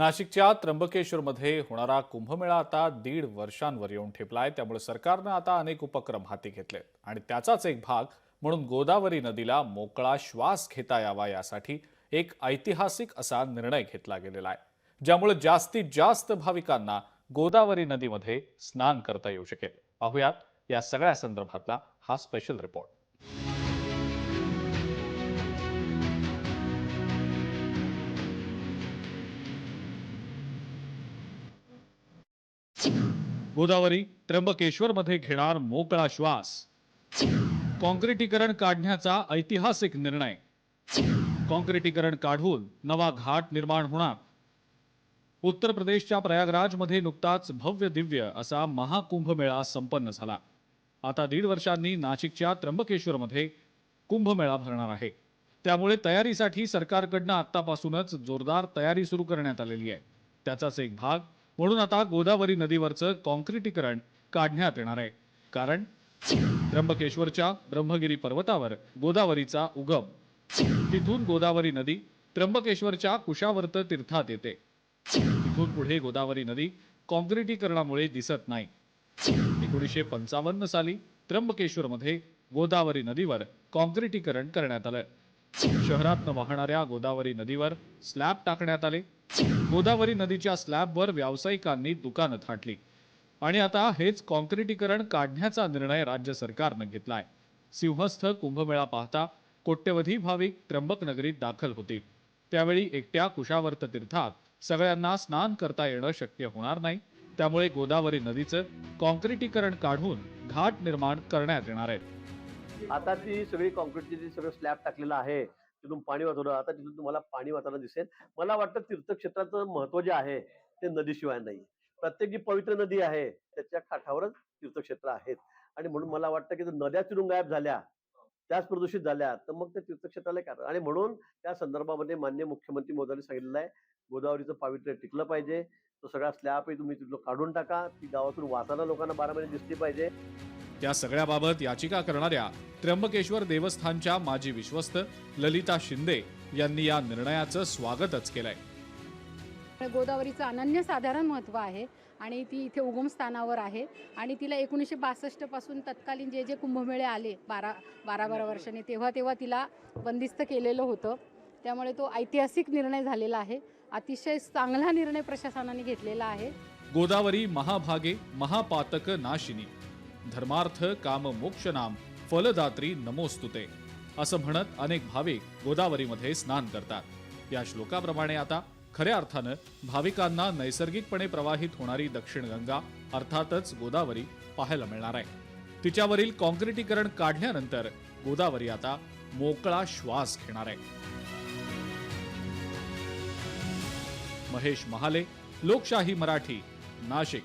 नाशिकच्या त्र्यंबकेश्वरमध्ये होणारा कुंभमेळा आता दीड वर्षांवर येऊन ठेपलाय. त्यामुळे सरकारनं आता अनेक उपक्रम हाती घेतलेत. आणि त्याचाच एक भाग म्हणून गोदावरी नदीला मोकळा श्वास घेता यावा यासाठी एक ऐतिहासिक असा निर्णय घेतला गेलेला आहे. ज्यामुळे जास्तीत जास्त भाविकांना गोदावरी नदीमध्ये स्नान करता येऊ शकेल. पाहूयात या सगळ्या संदर्भातला हा स्पेशल रिपोर्ट गोदावरी त्र्यंबकेश्वर मध्ये घेणार मोकळा श्वास. कॉन्क्रिटीकरण काढण्याचा ऐतिहासिक निर्णय. कॉन्क्रिटीकरण काढून नवा घाट निर्माण होणार. उत्तर प्रदेशच्या प्रयागराजमध्ये नुकताच भव्य दिव्य असा महाकुंभमेळा संपन्न झाला. आता दीड वर्षांनी नाशिकच्या त्र्यंबकेश्वरमध्ये कुंभमेळा भरणार आहे. त्यामुळे तयारीसाठी सरकारकडनं आतापासूनच जोरदार तयारी सुरू करण्यात आलेली आहे. त्याचाच एक भाग म्हणून आता गोदावरी नदीवरचं काँक्रिटीकरण काढण्यात येणार आहे. कारण त्र्यंबकेश्वरच्या ब्रह्मगिरी पर्वतावर गोदावरीचा उगम. तिथून गोदावरी नदी त्र्यंबकेश्वरच्या कुशावर्त तीर्थात येते. तिथून पुढे गोदावरी नदी काँक्रिटीकरणामुळे दिसत नाही. एकोणीसशे पंचावन्न साली त्र्यंबकेश्वरमध्ये गोदावरी नदीवर काँक्रिटीकरण करण्यात आलं. शहरातनं वाहणाऱ्या गोदावरी नदीवर स्लॅब टाकण्यात आले. गोदावरी नदीच्या स्लॅबवर व्यावसायिकांनी दुकानं थाटली. आणि आता हेच काँक्रिटीकरण काढण्याचा निर्णय राज्य सरकारनं घेतलाय. सिंहस्थ कुंभमेळा पाहता कोट्यवधी भाविक त्र्यंबक नगरीत दाखल होतील त्यावेळी एकट्या कुशावर्त तीर्थात सगळ्यांना स्नान करता येणं शक्य होणार नाही. त्यामुळे गोदावरी नदीचं काँक्रिटीकरण काढून घाट निर्माण करण्यात येणार आहे. आता ती सगळी कॉन्क्रीटची सगळं स्लॅब टाकलेलं आहे तिथून पाणी वाचवलं आता तिथून तुम्हाला पाणी वाचायला दिसेल. मला वाटतं तीर्थक्षेत्राचं महत्त्व जे आहे ते नदीशिवाय नाही. प्रत्येक जी पवित्र नदी आहे त्याच्या काठावरच तीर्थक्षेत्र आहेत. आणि म्हणून मला वाटतं की जर नद्या चिरून गायब झाल्या त्याच प्रदूषित झाल्या तर मग त्या तीर्थक्षेत्राला काय? आणि म्हणून त्या संदर्भामध्ये मान्य मुख्यमंत्री मोदींनी सांगितलेलं आहे गोदावरीचं पावित्र्य टिकलं पाहिजे. तो सगळा स्लॅबही तुम्ही तिथलं काढून टाका. ती गावातून वाचायला लोकांना बारा महिने दिसली पाहिजे. त्या सगळ्याबाबत याचिका करणाऱ्या त्र्यंबकेश्वर देवस्थानच्या माजी विश्वस्त ललिता शिंदे यांनी या निर्णयाचं स्वागतच केलंय. गोदावरीचं अनन्यसाधारण महत्त्व आहे आणि ती इथे उगमस्थानावर आहे आणि तिला एकोणीसशे बासष्टपासून तत्कालीन जे जे कुंभमेळे आले बारा बारा बारा वर्षांनी तेव्हा तेव्हा तिला बंदिस्त केलेलं होतं. त्यामुळे तो ऐतिहासिक निर्णय झालेला आहे. अतिशय चांगला निर्णय प्रशासनाने घेतलेला आहे. गोदावरी महाभागे महापातक नाशिनी. धर्मार्थ काम मोक्ष नाम फलदात्री नमोस्तुते असं म्हणत अनेक भाविक गोदावरीमध्ये स्नान करतात. या श्लोकाप्रमाणे आता खऱ्या अर्थानं भाविकांना नैसर्गिकपणे प्रवाहित होणारी दक्षिण गंगा अर्थातच गोदावरी पाहायला मिळणार आहे. तिच्यावरील काँक्रिटीकरण काढल्यानंतर गोदावरी आता मोकळा श्वास घेणार आहे. महेश महाले लोकशाही मराठी नाशिक.